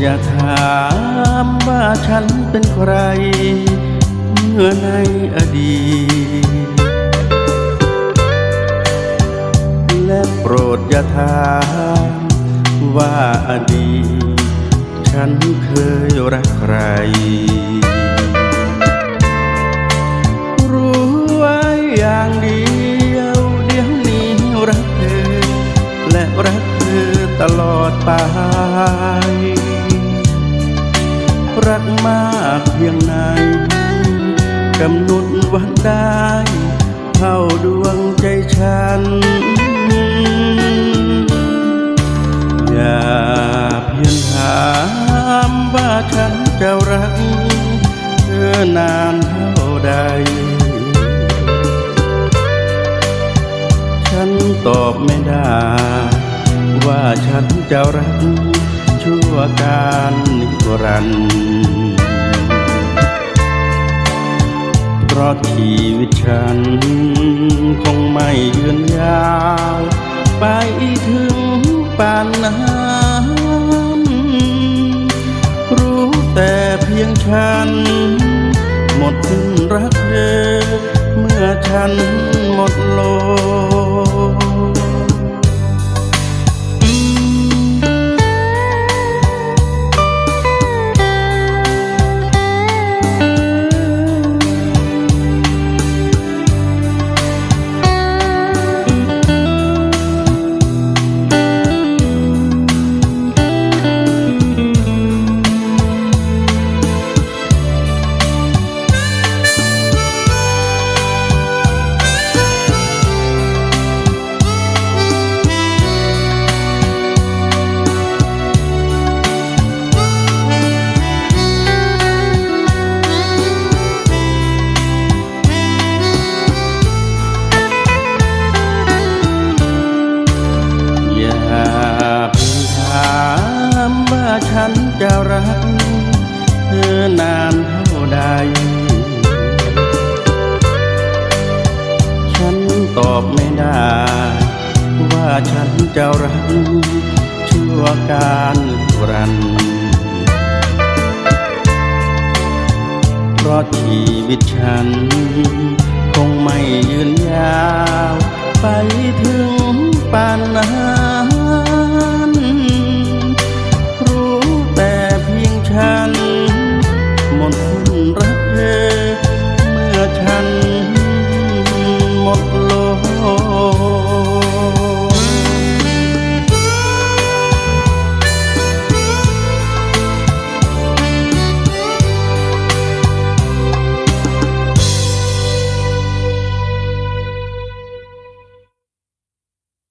อย่าถามว่าฉันเป็นใคร เมื่อในอดีต และโปรดอย่าถามว่าอดีต ฉันเคยรักใคร รักมากเพียงไหนกำหนดวันได้ เท่าดวงใจฉัน อย่าเพียงถามว่าฉันจะรัก เธอนานเท่าใด ฉันตอบไม่ได้ ว่าฉันจะรักชั่วการ นิรัน เพราะชีวิตฉัน คงไม่ยืนยาว ไปถึงป่านนั้นรู้แต่เพียงฉัน หมดสิ้นรักเธอ เมื่อฉันหมดลม อบไม่ได้ ว่าฉันจะรักชั่วการรัน เพราะชีวิตฉัน คงไม่ยืนยาว